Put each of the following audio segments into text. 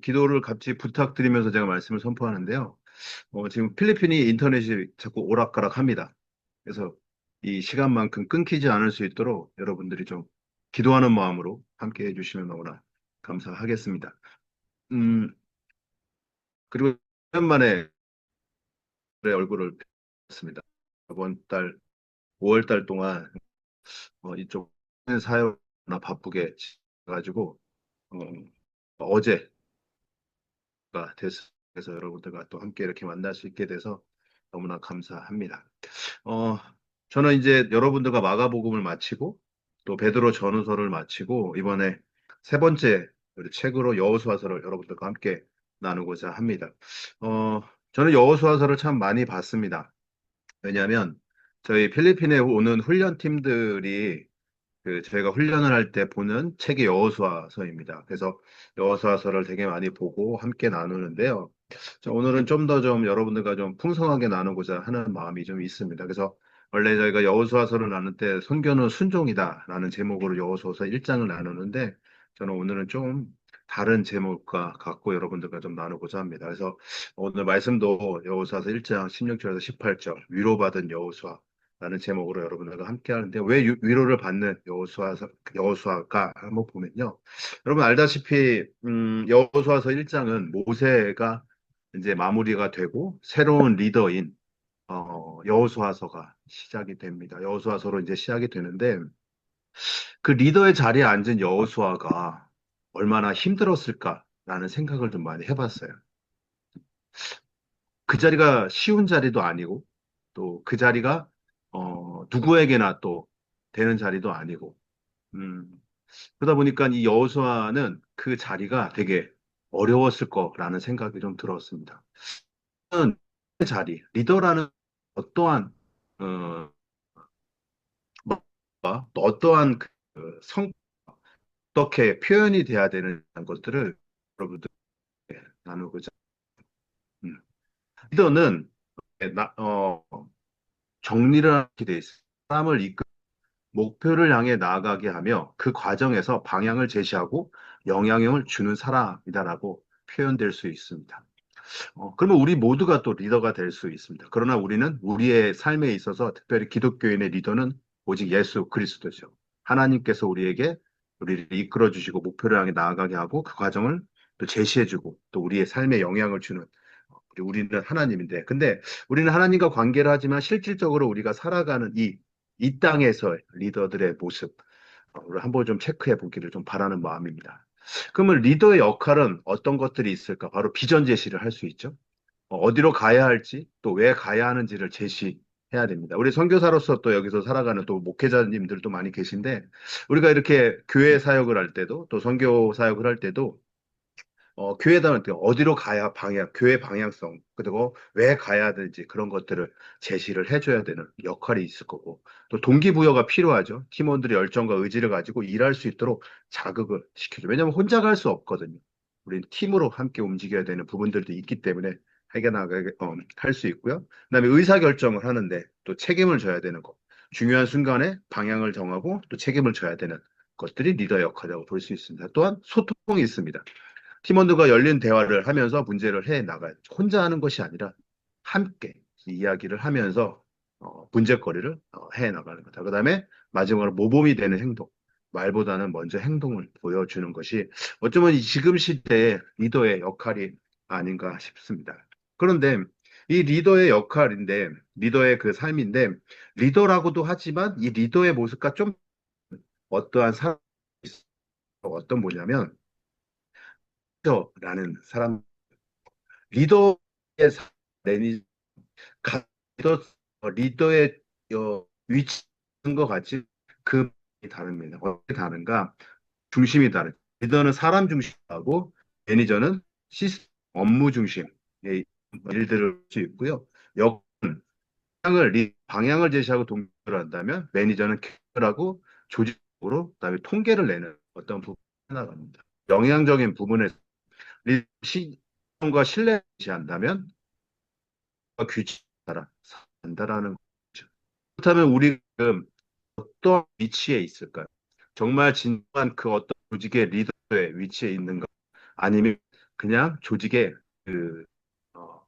기도를 같이 부탁드리면서 제가 말씀을 선포하는데요. 어, 지금 필리핀이 인터넷이 자꾸 오락가락합니다. 그래서 이 시간만큼 끊기지 않을 수 있도록 여러분들이 좀 기도하는 마음으로 함께 해주시면 너무나 감사하겠습니다. 음, 그리고 오랜만에 얼굴을 뵙습니다. 이번 달 5월 달 동안 어, 이쪽 사역나 바쁘게 가지고 어, 어제 가 돼서 여러분들과 또 함께 이렇게 만날 수 있게 돼서 너무나 감사합니다. 어, 저는 이제 여러분들과 마가복음을 마치고 또 베드로 전후서를 마치고 이번에 세 번째 우리 책으로 여호수아서를 여러분들과 함께 나누고자 합니다. 어, 저는 여호수아서를 참 많이 봤습니다. 왜냐하면 저희 필리핀에 오는 훈련팀들이 그 저희가 훈련을 할 때 보는 책이 여호수아서입니다. 그래서 여호수아서를 되게 많이 보고 함께 나누는데요. 자, 오늘은 좀더좀 여러분들과 좀 풍성하게 나누고자 하는 마음이 좀 있습니다. 그래서 원래 저희가 여호수아서를 나눌 때 선교는 순종이다라는 제목으로 여호수아서 1장을 나누는데 저는 오늘은 좀 다른 제목과 갖고 여러분들과 좀 나누고자 합니다. 그래서 오늘 말씀도 여호수아서 1장 16절에서 18절 위로받은 여호수아 라는 제목으로 여러분들과 함께 하는데 왜 유- 위로를 받는 여호수아 여호수아가 한번 보면요. 여러분 알다시피 음, 여호수아서 1장은 모세가 이제 마무리가 되고 새로운 리더인 어, 여호수아서가 시작이 됩니다. 여호수아서로 이제 시작이 되는데 그 리더의 자리에 앉은 여호수아가 얼마나 힘들었을까라는 생각을 좀 많이 해봤어요. 그 자리가 쉬운 자리도 아니고 또 그 자리가 어, 누구에게나 또 되는 자리도 아니고 음, 그러다 보니까 이 여호수아는 그 자리가 되게 어려웠을 거라는 생각이 좀 들었습니다. 그 자리, 리더라는 어떠한 어, 또 어떠한 그 성, 어떻게 표현이 돼야 되는 것들을 여러분들 나누고자. 음. 리더는 나, 어, 정리를 하게 돼 있어요. 사람을 이끌 목표를 향해 나아가게 하며 그 과정에서 방향을 제시하고 영향력을 주는 사람이다라고 표현될 수 있습니다. 어, 그러면 우리 모두가 또 리더가 될 수 있습니다. 그러나 우리는 우리의 삶에 있어서 특별히 기독교인의 리더는 오직 예수 그리스도죠. 하나님께서 우리에게 우리를 이끌어 주시고 목표를 향해 나아가게 하고 그 과정을 또 제시해 주고 또 우리의 삶에 영향을 주는 어, 우리- 우리는 하나님인데 근데 우리는 하나님과 관계를 하지만 실질적으로 우리가 살아가는 이, 이 땅에서의 리더들의 모습 어, 우리 한번 좀 체크해 보기를 좀 바라는 마음입니다. 그러면 리더의 역할은 어떤 것들이 있을까? 바로 비전 제시를 할 수 있죠. 어, 어디로 가야 할지 또 왜 가야 하는지를 제시 해야 됩니다. 우리 선교사로서 또 여기서 살아가는 또 목회자님들도 많이 계신데 우리가 이렇게 교회 사역을 할 때도 또 선교 사역을 할 때도 어, 교회다한테 어디로 가야 방향, 교회 방향성, 그리고 왜 가야 되는지 그런 것들을 제시를 해줘야 되는 역할이 있을 거고, 또 동기부여가 필요하죠. 팀원들이 열정과 의지를 가지고 일할 수 있도록 자극을 시켜줘. 왜냐하면 혼자 갈 수 없거든요. 우리는 팀으로 함께 움직여야 되는 부분들도 있기 때문에 해결나가게 어, 할수 있고요. 그 다음에 의사결정을 하는데 또 책임을 져야 되는 것. 중요한 순간에 방향을 정하고 또 책임을 져야 되는 것들이 리더 역할이라고 볼 수 있습니다. 또한 소통이 있습니다. 팀원들과 열린 대화를 하면서 문제를 해 나가요. 혼자 하는 것이 아니라 함께 이야기를 하면서 어, 문제거리를 어, 해 나가는 거다. 그 다음에 마지막으로 모범이 되는 행동. 말보다는 먼저 행동을 보여주는 것이 어쩌면 이 지금 시대의 리더의 역할이 아닌가 싶습니다. 그런데 이 리더의 역할인데, 리더의 그 삶인데, 리더라고도 하지만 이 리더의 모습과 좀 어떠한 사람, 어떤 뭐냐면, 라는 사람, 리더의 사- 매니, 가- 리더, 어, 리더의 어, 위치인 것 같지 그 다릅니다. 어떻게 다른가? 중심이 다르. 리더는 사람 중심하고 매니저는 시스템 업무 중심의 일들을 할 수 있고요. 역은 방향을 리- 방향을 제시하고 동료를 한다면 매니저는 계획하고 조직적으로 그다음에 통계를 내는 어떤 부분을 나갑니다. 영향적인 부분에 시과 신뢰를 제시한다면 규칙 따라 산다라는 거죠. 그렇다면 우리 지금 어떤 위치에 있을까요? 정말 진정한 그 어떤 조직의 리더의 위치에 있는가? 아니면 그냥 조직의 그 어,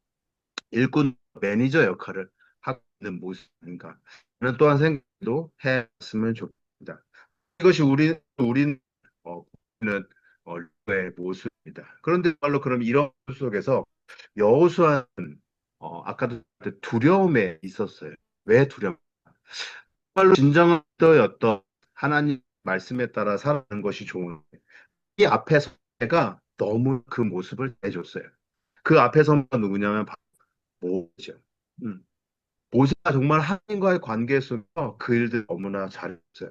일꾼 매니저 역할을 하고 있는 모습인가. 저는 또한 생각도 해봤으면 좋겠습니다. 이것이 우리, 우린, 어, 는 어, 의 모습 입니다. 그런데 말로 그럼 이런 속에서 여호수아는 어, 아까도 두려움에 있었어요. 왜 두려움? 정말로 진정한 리더였던 하나님 말씀에 따라 살아가는 것이 좋은데 이 앞에서 내가 너무 그 모습을 내줬어요. 그 앞에서만 누구냐면 모세죠. 음. 모세가 정말 하나님과의 관계 속에서 그 일들 너무나 잘했어요.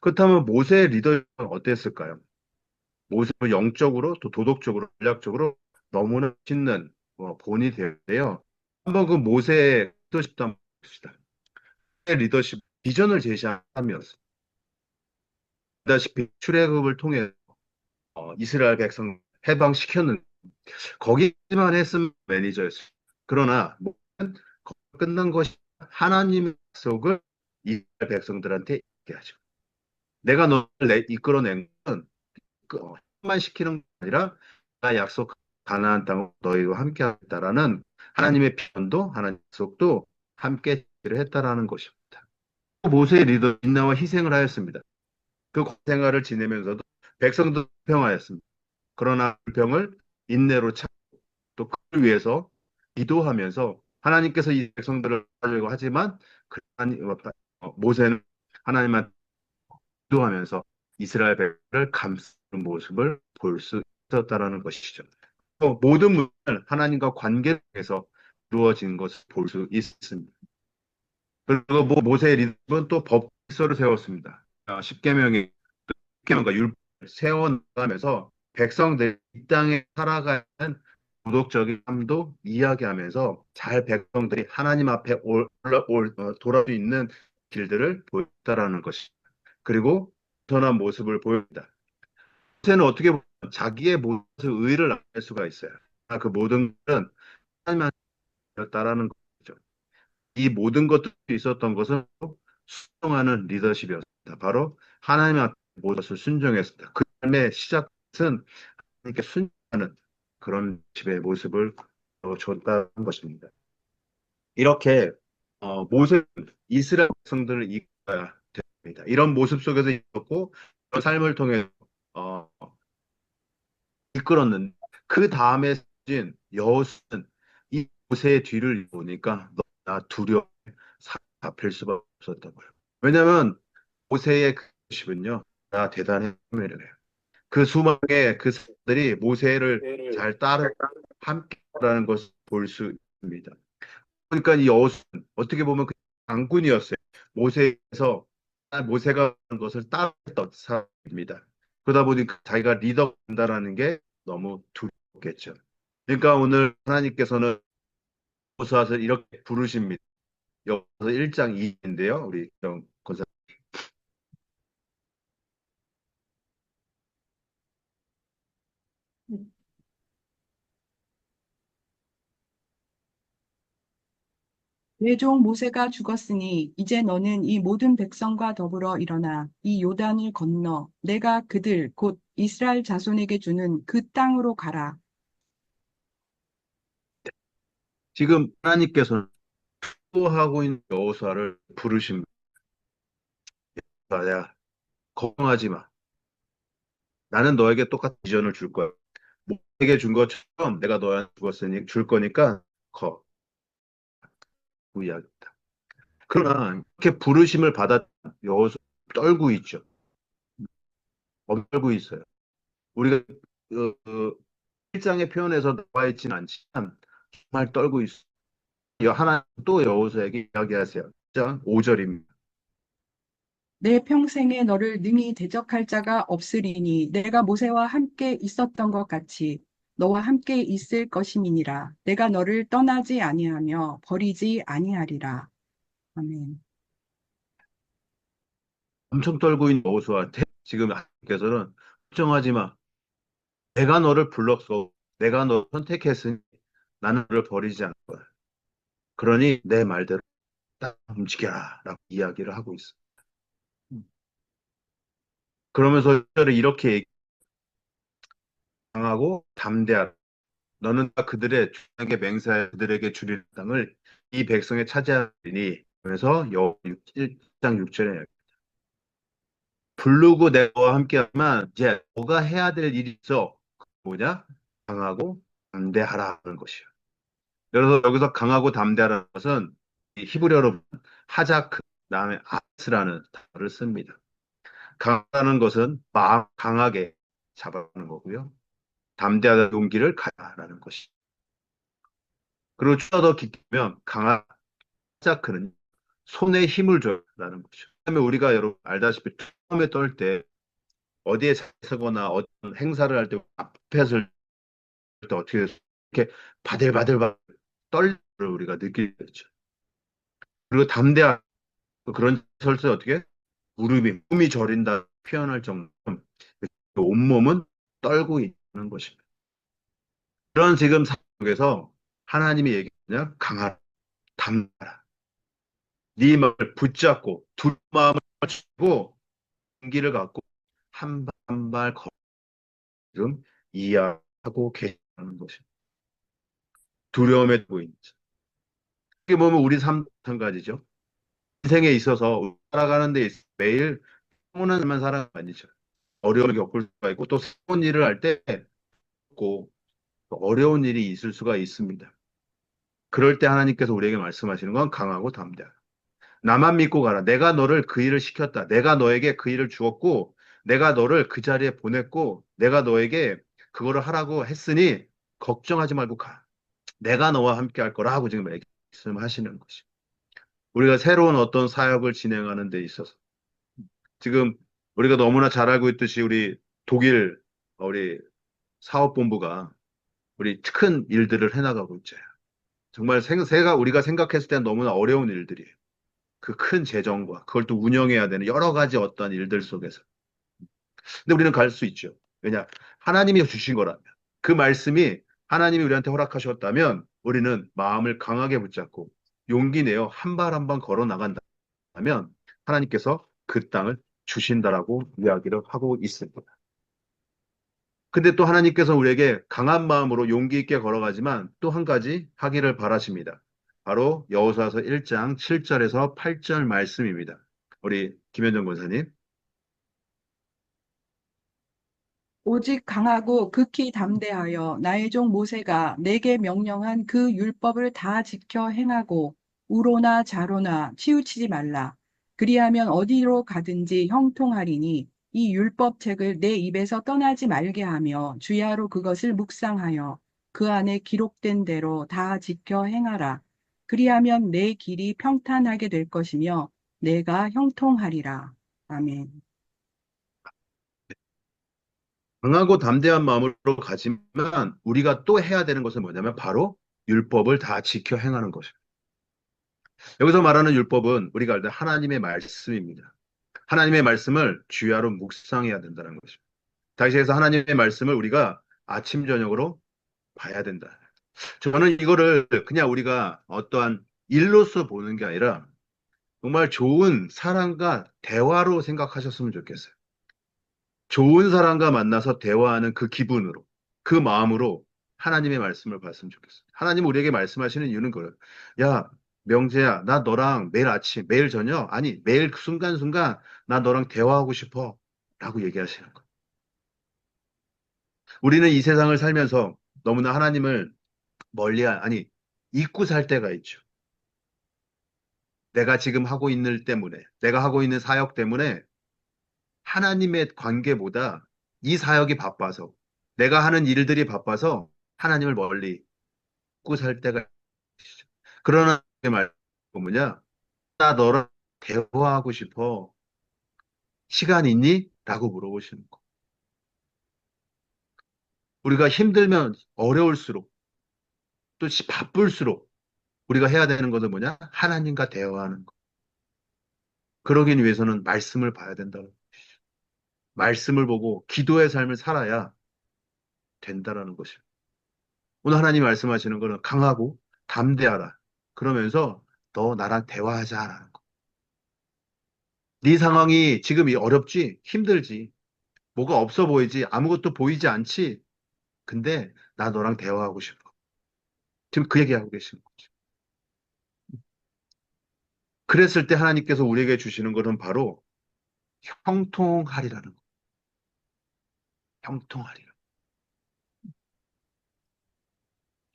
그렇다면 모세의 리더는 어땠을까요? 모세는 영적으로 또 도덕적으로 전략적으로 너무나 멋있는 어, 본이 되는데요. 한번 그 모세의 리더십도 한번 봅시다. 리더십 비전을 제시한 사람이었어요. 다시피 출애굽을 통해 어, 이스라엘 백성 해방시켰는 거기만 했으면 매니저였어요. 그러나 끝난 것이 하나님의 약속을 이스라엘 백성들한테 얘기하죠. 내가 너를 내- 이끌어낸 건 만 시키는 게 아니라 내가 약속 가나안 땅을 너희와 함께 하겠다라는 하나님의 편도 하나님의 약속도 함께 했다라는 것입니다. 모세의 리더 인나와 희생을 하였습니다. 그 생활을 지내면서도 백성도 불평하였습니다. 그러나 불평을 인내로 참고 또 그를 위해서 기도하면서 하나님께서 이 백성들을 하려고 하지만 그 하나님- 어, 모세는 하나님한테 기도하면서 이스라엘 백성을 감싸는 모습을 볼 수 있었다라는 것이죠. 또 모든 문제는 하나님과 관계에서 이루어진 것을 볼 수 있습니다. 그리고 모- 모세의 리더는 또 법서를 세웠습니다. 아, 십계명이 십계명과 율법을 세워나가면서 백성들이 이 땅에 살아가는 도덕적인 삶도 이야기하면서 잘 백성들이 하나님 앞에 올, 올, 어, 돌아올 수 있는 길들을 보였다라는 것이. 그리고 선한 모습을 보입니다. 모세는 어떻게 보면 자기의 모습 의를 알 수가 있어요. 아, 그 모든 것은 하나님한테였다라는 거죠. 이 모든 것들이 있었던 것은 순종하는 리더십이었습니다. 바로 하나님 앞에 모든 것을 순종했습니다. 그 삶의 시작은 하나님께 순종하는 그런 집의 모습을 어, 줬다는 것입니다. 이렇게 어, 모세는 이스라엘 백성들을 이끌어야 됩니다. 이런 모습 속에서 있었고 삶을 통해 어, 이끌었는데 그 다음에 진 여호수는 이 모세의 뒤를 보니까 너나 두려워 잡힐 수밖에 없었던 거예요. 왜냐하면 모세의 그 모습은요, 나 대단한 매력이에요. 그 수많은 그 사람들이 모세를 잘 따르 함께라는 것을 볼 수 있습니다. 그러니까 이 여호수는 어떻게 보면 그 장군이었어요. 모세에서 모세가 하는 것을 따랐던 사람입니다. 그러다 보니 자기가 리더가 된다라는 게 너무 두렵겠죠. 그러니까 오늘 하나님께서는 호수아를 이렇게 부르십니다. 여기서 1장 2인데요. 우리 권 사내종 모세가 죽었으니 이제 너는 이 모든 백성과 더불어 일어나 이 요단을 건너 내가 그들 곧 이스라엘 자손에게 주는 그 땅으로 가라. 지금 하나님께서는 하고 있는 여호수아를 부르십니다. 야, 걱정하지 마. 나는 너에게 똑같은 비전을 줄 거야. 모세에게 준 것처럼 내가 너한테 줄 거니까 거. 그 이야기입니다. 그러나 이렇게 부르심을 받아 여호수 떨고 있죠. 떨고 있어요. 우리가 그, 그 일장의 표현에서 나와 있지는 않지만 정말 떨고 있어. 요 하나 또 여호수에게 이야기하세요. 1장 5절입니다. 내 평생에 너를 능히 대적할 자가 없으리니 내가 모세와 함께 있었던 것 같이 너와 함께 있을 것임이니라. 내가 너를 떠나지 아니하며 버리지 아니하리라. 아멘. 엄청 떨고 있는 여호수아한테 지금 하나님께서는 걱정하지 마. 내가 너를 불렀어. 내가 너 선택했으니 나는 너를 버리지 않을 거야. 그러니 내 말대로 딱 움직여라 라고 이야기를 하고 있어. 그러면서 이렇게 강하고 담대하라. 너는 다 그들의 주에게 맹세하여 그들에게 주리는 땅을 이 백성에 차지하리니 그래서 여호와 1장 6절에 부르고 내가 함께하면 이제 너가 해야 될 일이 있어 뭐냐 강하고 담대하라는 것이요. 그래서 여기서 강하고 담대하라는 것은 이 히브리어로 하자크 다음에 아스라는 단어를 씁니다. 강하다는 것은 마음 강하게 잡아가는 거고요. 담대하다 용기를 가라는 것이. 그리고 좀더 깊게 보면 강한 하자크는 손에 힘을 줘라는 거죠. 그다음에 우리가 여러분 알다시피 처음에 떨 때 어디에 서거나 어떤 행사를 할 때 앞에서 때 어떻게 이렇게 바들바들 떨을 우리가 느끼게 되죠. 그리고 담대한 그런 설때 어떻게 무릎이 몸이 저린다 표현할 정도로 온몸은 떨고 있는 것입니다. 그런 지금 상황에서 하나님이 얘기하냐 강하라 담대하라 네 마음을 붙잡고 두 마음을 맞추고 용기를 갖고 한 발 한 발 걸음 이해하고 계시는 것입니다. 두려움에 보이는 어떻게 보면 우리 삶 마찬가지죠. 인생에 있어서 살아가는 데 있어 매일 평온한 삶만 살아가는 거 아니죠. 어려움을 겪을 수가 있고 또 새로운 일을 할때 어려운 일이 있을 수가 있습니다. 그럴 때 하나님께서 우리에게 말씀하시는 건 강하고 담대하라. 나만 믿고 가라. 내가 너를 그 일을 시켰다. 내가 너에게 그 일을 주었고 내가 너를 그 자리에 보냈고 내가 너에게 그거를 하라고 했으니 걱정하지 말고 가. 내가 너와 함께 할 거라고 지금 말씀하시는 것이. 우리가 새로운 어떤 사역을 진행하는 데 있어서 지금 우리가 너무나 잘 알고 있듯이 우리 독일 우리 사업본부가 우리 큰 일들을 해나가고 있죠. 정말 생가 우리가 생각했을 때는 너무나 어려운 일들이에요. 그 큰 재정과 그걸 또 운영해야 되는 여러 가지 어떤 일들 속에서. 근데 우리는 갈 수 있죠. 왜냐? 하나님이 주신 거라면. 그 말씀이 하나님이 우리한테 허락하셨다면 우리는 마음을 강하게 붙잡고 용기 내어 한 발 한 발 걸어 나간다면 하나님께서 그 땅을 주신다라고 이야기를 하고 있습니다. 근데 또 하나님께서 우리에게 강한 마음으로 용기 있게 걸어가지만 또 한 가지 하기를 바라십니다. 바로 여호수아서 1장 7절에서 8절 말씀입니다. 우리 김현정 권사님. 오직 강하고 극히 담대하여 나의 종 모세가 내게 명령한 그 율법을 다 지켜 행하고 우로나 자로나 치우치지 말라. 그리하면 어디로 가든지 형통하리니 이 율법책을 내 입에서 떠나지 말게 하며 주야로 그것을 묵상하여 그 안에 기록된 대로 다 지켜 행하라. 그리하면 내 길이 평탄하게 될 것이며 내가 형통하리라. 아멘. 강하고 담대한 마음으로 가지만 우리가 또 해야 되는 것은 뭐냐면 바로 율법을 다 지켜 행하는 것입니다. 여기서 말하는 율법은 우리가 알때 하나님의 말씀입니다. 하나님의 말씀을 주야로 묵상해야 된다는 것입니다. 다시 해서 하나님의 말씀을 우리가 아침 저녁으로 봐야 된다. 저는 이거를 그냥 우리가 어떠한 일로서 보는 게 아니라 정말 좋은 사람과 대화로 생각하셨으면 좋겠어요. 좋은 사람과 만나서 대화하는 그 기분으로, 그 마음으로 하나님의 말씀을 봤으면 좋겠어요. 하나님 우리에게 말씀하시는 이유는 그래요. 야, 명재야, 나 너랑 매일 아침, 매일 저녁, 아니, 매일 그 순간순간 나 너랑 대화하고 싶어. 라고 얘기하시는 거예요. 우리는 이 세상을 살면서 너무나 하나님을 멀리, 아니, 잊고 살 때가 있죠. 내가 지금 하고 있는 일 때문에, 내가 하고 있는 사역 때문에 하나님의 관계보다 이 사역이 바빠서, 내가 하는 일들이 바빠서 하나님을 멀리 잊고 살 때가 있죠. 그러나 말 뭐냐? 나 너랑 대화하고 싶어. 시간 있니? 라고 물어보시는 거. 우리가 힘들면 어려울수록 또 바쁠수록 우리가 해야 되는 것은 뭐냐? 하나님과 대화하는 거. 그러기 위해서는 말씀을 봐야 된다는 것이죠. 말씀을 보고 기도의 삶을 살아야 된다라는 것이죠. 오늘 하나님 말씀하시는 것은 강하고 담대하라. 그러면서 너 나랑 대화하자라는 거. 네 상황이 지금 어렵지? 힘들지? 뭐가 없어 보이지? 아무것도 보이지 않지? 근데 나 너랑 대화하고 싶어. 지금 그 얘기하고 계시는 거죠. 그랬을 때 하나님께서 우리에게 주시는 것은 바로 형통하리라는 거. 형통하리라.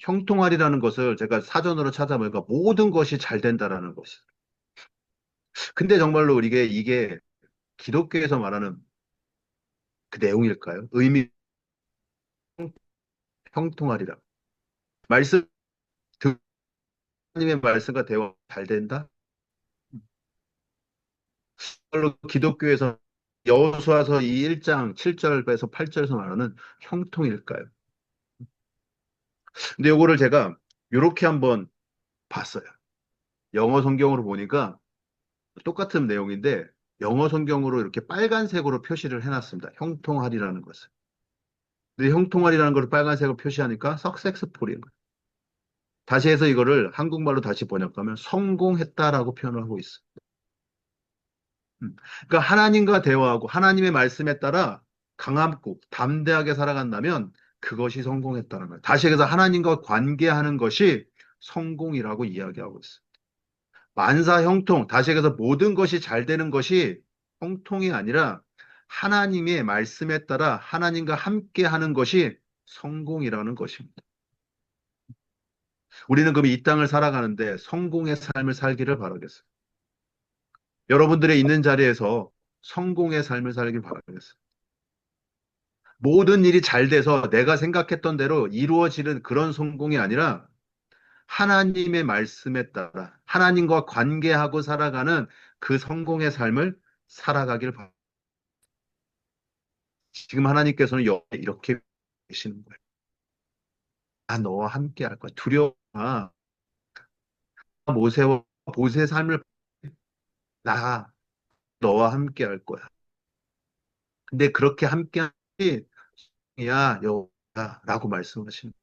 형통하리라는 것을 제가 사전으로 찾아보니까 모든 것이 잘 된다라는 것이. 근데 정말로 우리게 이게 기독교에서 말하는 그 내용일까요? 의미 형통하리라. 말씀 듣 하나님의 말씀과 대화 잘 된다? 정말로 기독교에서 여호수아서 이 1장 7절에서 8절에서 말하는 형통일까요? 근데 요거를 제가 이렇게 한번 봤어요. 영어 성경으로 보니까 똑같은 내용인데 영어 성경으로 이렇게 빨간색으로 표시를 해놨습니다. 형통하리라는 것을. 근데 형통하리라는 걸 빨간색으로 표시하니까 석섹스풀인 거예요. 다시 해서 이거를 한국말로 다시 번역하면 성공했다라고 표현을 하고 있어요. 음. 그러니까 하나님과 대화하고 하나님의 말씀에 따라 강함고 담대하게 살아간다면 그것이 성공했다는 거예요. 다시 해서 하나님과 관계하는 것이 성공이라고 이야기하고 있어요. 만사 형통, 다시 해서 모든 것이 잘 되는 것이 형통이 아니라 하나님의 말씀에 따라 하나님과 함께 하는 것이 성공이라는 것입니다. 우리는 그럼 이 땅을 살아가는데 성공의 삶을 살기를 바라겠어요. 여러분들의 있는 자리에서 성공의 삶을 살길 바라겠어요. 모든 일이 잘 돼서 내가 생각했던 대로 이루어지는 그런 성공이 아니라 하나님의 말씀에 따라 하나님과 관계하고 살아가는 그 성공의 삶을 살아가길 바랍니다. 지금 하나님께서는 여- 이렇게 계시는 거예요. 나 너와 함께 할 거야. 두려워 마. 모세와 모세의 삶을 나 너와 함께 할 거야. 근데 그렇게 함께 하지 야 여호와라고 말씀하시는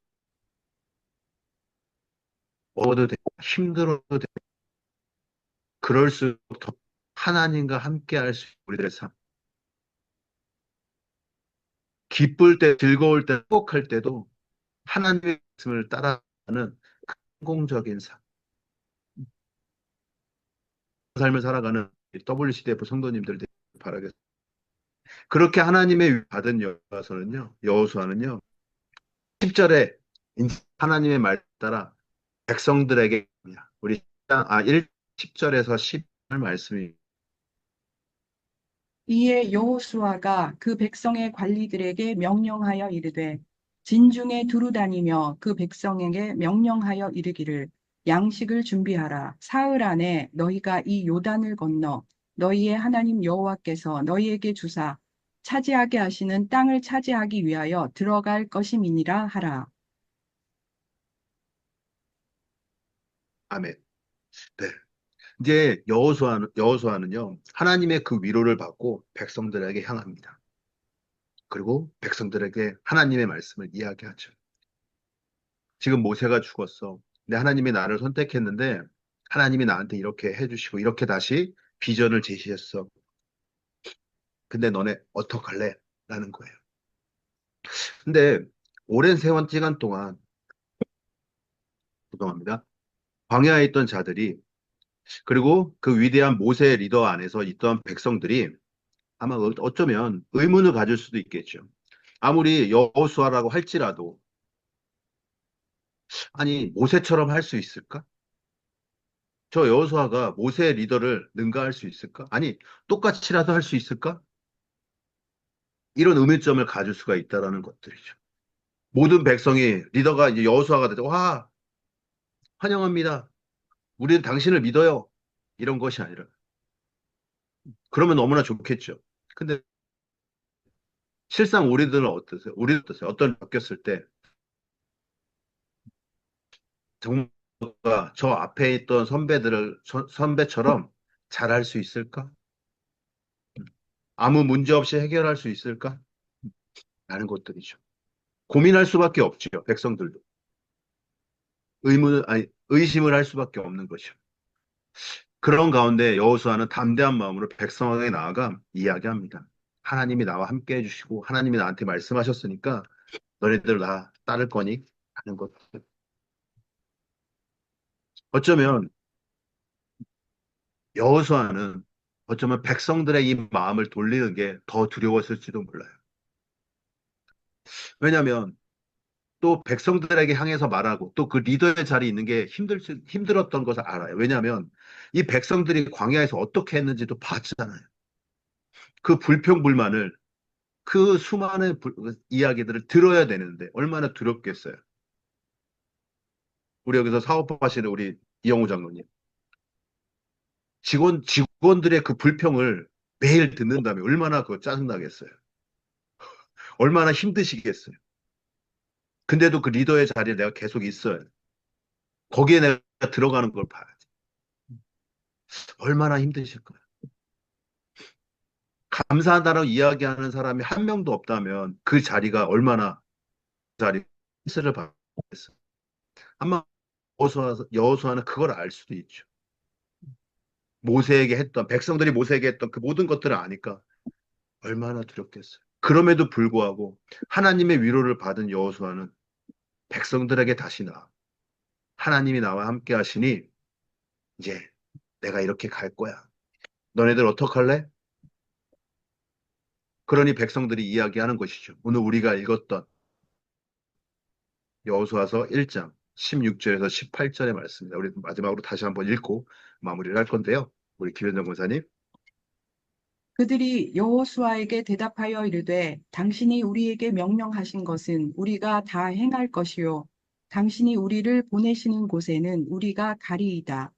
어도 돼 힘들어도 돼 그럴수록 더 하나님과 함께 할 수 있는 우리들의 삶. 기쁠 때 즐거울 때 행복할 때도 하나님의 말씀을 따라가는 성공적인 삶. 삶을 살아가는 WCDF 성도님들 바라겠습니다. 그렇게 하나님의 받은 여호와서는요, 여호수아는요, 10절에 하나님의 말 따라 백성들에게 우리 아 1, 10절에서 10절 말씀이 이에 여호수아가 그 백성의 관리들에게 명령하여 이르되 진중에 두루 다니며 그 백성에게 명령하여 이르기를 양식을 준비하라. 사흘 안에 너희가 이 요단을 건너 너희의 하나님 여호와께서 너희에게 주사 차지하게 하시는 땅을 차지하기 위하여 들어갈 것임이니라 하라. 아멘. 네. 이제 여호수아는 여호수아는요, 하나님의 그 위로를 받고 백성들에게 향합니다. 그리고 백성들에게 하나님의 말씀을 이야기하죠. 지금 모세가 죽었어. 근데 하나님이 나를 선택했는데 하나님이 나한테 이렇게 해주시고 이렇게 다시 비전을 제시했어. 근데 너네 어떡할래? 라는 거예요. 근데 오랜 세월 시간 동안 죄송합니다. 광야에 있던 자들이 그리고 그 위대한 모세 리더 안에서 있던 백성들이 아마 어- 어쩌면 의문을 가질 수도 있겠죠. 아무리 여호수아라고 할지라도 아니 모세처럼 할 수 있을까? 저 여호수아가 모세 리더를 능가할 수 있을까? 아니 똑같이라도 할 수 있을까? 이런 의문점을 가질 수가 있다라는 것들이죠. 모든 백성이 리더가 이제 여호수아가 되고 와 환영합니다. 우리는 당신을 믿어요. 이런 것이 아니라 그러면 너무나 좋겠죠. 근데 실상 우리들은 어떠세요? 우리는 어떠세요? 어떤 바뀌었을 때 정말 저 앞에 있던 선배들을 선- 선배처럼 잘할 수 있을까? 아무 문제 없이 해결할 수 있을까? 라는 것들이죠. 고민할 수밖에 없죠. 백성들도. 의문, 아니, 의심을 할 수밖에 없는 것이죠. 그런 가운데 여호수아는 담대한 마음으로 백성에게 나아가 이야기합니다. 하나님이 나와 함께 해주시고 하나님이 나한테 말씀하셨으니까 너네들 나 따를 거니? 하는 것. 어쩌면 여호수아는 어쩌면 백성들의 이 마음을 돌리는 게 더 두려웠을지도 몰라요. 왜냐하면 또 백성들에게 향해서 말하고 또 그 리더의 자리에 있는 게 힘들, 수- 힘들었던 것을 알아요. 왜냐하면 이 백성들이 광야에서 어떻게 했는지도 봤잖아요. 그 불평불만을 그 수많은 불- 이야기들을 들어야 되는데 얼마나 두렵겠어요. 우리 여기서 사업하시는 우리 이영호 장로님. 직원, 직원들의 그 불평을 매일 듣는다면 얼마나 그거 짜증나겠어요. 얼마나 힘드시겠어요. 근데도 그 리더의 자리에 내가 계속 있어요. 거기에 내가 들어가는 걸 봐야지. 얼마나 힘드실 거예요. 감사하다라고 이야기하는 사람이 한 명도 없다면 그 자리가 얼마나 그 자리 스트레스를 받겠어요. 아마 여호수아, 여호수아 는 그걸 알 수도 있죠. 모세에게 했던 백성들이 모세에게 했던 그 모든 것들을 아니까 얼마나 두렵겠어요. 그럼에도 불구하고 하나님의 위로를 받은 여호수아는 백성들에게 다시 나 하나님이 나와 함께 하시니 이제 내가 이렇게 갈 거야. 너네들 어떡할래? 그러니 백성들이 이야기하는 것이죠. 오늘 우리가 읽었던 여호수아서 1장 16절에서 18절의 말씀입니다. 우리 마지막으로 다시 한번 읽고 마무리를 할 건데요. 우리 김현정 권사님. 그들이 여호수아에게 대답하여 이르되 당신이 우리에게 명령하신 것은 우리가 다 행할 것이요 당신이 우리를 보내시는 곳에는 우리가 가리이다.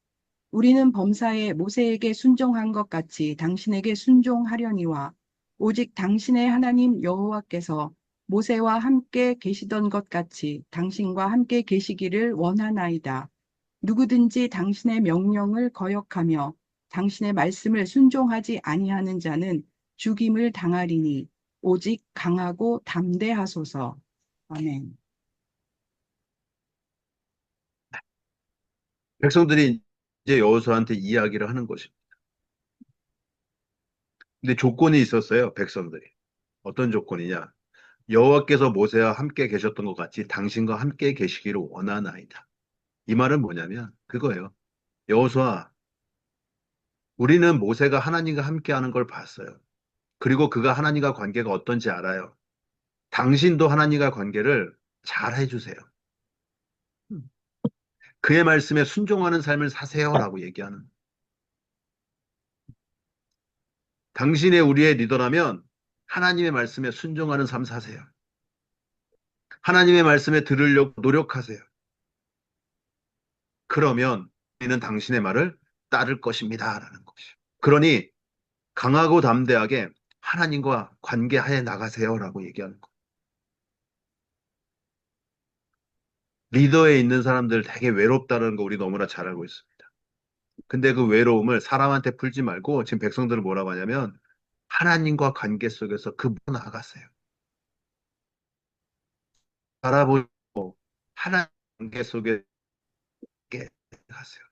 우리는 범사에 모세에게 순종한 것 같이 당신에게 순종하려니와 오직 당신의 하나님 여호와께서 모세와 함께 계시던 것 같이 당신과 함께 계시기를 원하나이다. 누구든지 당신의 명령을 거역하며 당신의 말씀을 순종하지 아니하는 자는 죽임을 당하리니 오직 강하고 담대하소서. 아멘. 백성들이 이제 여호수아한테 이야기를 하는 것입니다. 근데 조건이 있었어요, 백성들이. 어떤 조건이냐? 여호와께서 모세와 함께 계셨던 것 같이 당신과 함께 계시기를 원하나이다. 이 말은 뭐냐면 그거예요. 여호수아, 우리는 모세가 하나님과 함께 하는 걸 봤어요. 그리고 그가 하나님과 관계가 어떤지 알아요. 당신도 하나님과 관계를 잘 해주세요. 그의 말씀에 순종하는 삶을 사세요라고 얘기하는. 당신의 우리의 리더라면 하나님의 말씀에 순종하는 삶 사세요. 하나님의 말씀에 들으려고 노력하세요. 그러면 우리는 당신의 말을 따를 것입니다. 라는 것이요. 그러니 강하고 담대하게 하나님과 관계하에 나가세요. 라고 얘기하는 거. 리더에 있는 사람들 되게 외롭다는 거 우리 너무나 잘 알고 있습니다. 근데 그 외로움을 사람한테 풀지 말고 지금 백성들은 뭐라고 하냐면 하나님과 관계 속에서 그분 나가세요. 바라보고 하나님 관계 속에 가세요.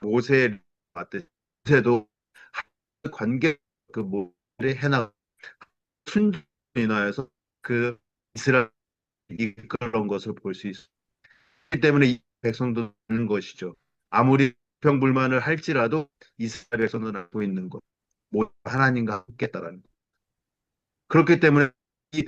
모세 맞듯 모세도 관계 그 뭐를 해나 순종이 인하여서 그 이스라엘 이끌어온 것을 볼 수. 그렇기 때문에 이 백성도 있는 것이죠. 아무리 평불만을 할지라도 이스라엘 백성은 알고 있는 것. 모 하나님과 함께했다라는 것. 그렇기 때문에 이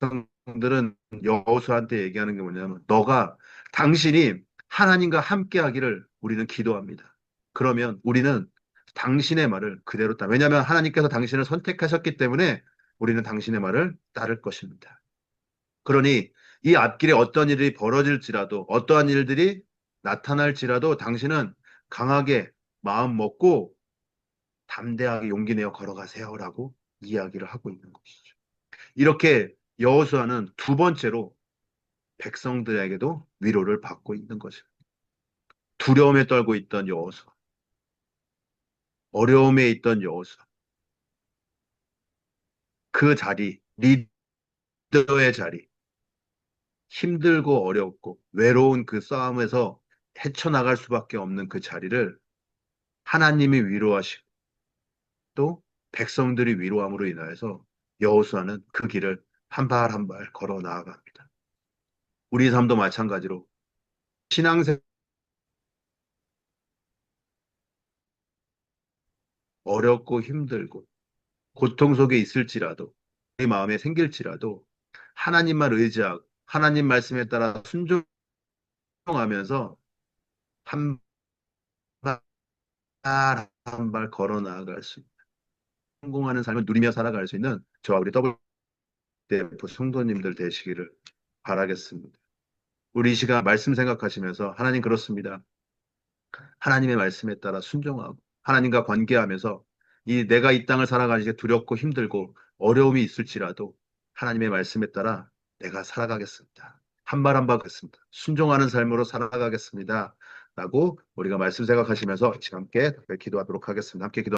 백성들은 여호수아한테 얘기하는 게 뭐냐면 너가 당신이 하나님과 함께하기를 우리는 기도합니다. 그러면 우리는 당신의 말을 그대로 따. 왜냐하면 하나님께서 당신을 선택하셨기 때문에 우리는 당신의 말을 따를 것입니다. 그러니 이 앞길에 어떤 일이 벌어질지라도 어떠한 일들이 나타날지라도 당신은 강하게 마음 먹고 담대하게 용기 내어 걸어가세요라고 이야기를 하고 있는 것이죠. 이렇게 여호수아는 두 번째로 백성들에게도 위로를 받고 있는 것입니다. 두려움에 떨고 있던 여호수아, 어려움에 있던 여호수아, 그 자리, 리더의 자리, 힘들고 어렵고 외로운 그 싸움에서 헤쳐나갈 수밖에 없는 그 자리를 하나님이 위로하시고 또 백성들이 위로함으로 인하여서 여호수아는 그 길을 한 발 한 발 걸어 나아갑니다. 우리 삶도 마찬가지로 신앙생 어렵고 힘들고 고통 속에 있을지라도 내 마음에 생길지라도 하나님만 의지하고 하나님 말씀에 따라 순종하면서 한 발 한발 걸어 나아갈 수 성공하는 삶을 누리며 살아갈 수 있는 저와 우리 더블 대프 성도님들 되시기를 바라겠습니다. 우리 이 시간 말씀 생각하시면서 하나님 그렇습니다. 하나님의 말씀에 따라 순종하고 하나님과 관계하면서 이 내가 이 땅을 살아가기에 두렵고 힘들고 어려움이 있을지라도 하나님의 말씀에 따라 내가 살아가겠습니다. 한 발 한발 겠습니다. 순종하는 삶으로 살아가겠습니다. 라고 우리가 말씀 생각하시면서 함께 기도하도록 하겠습니다. 함께 기도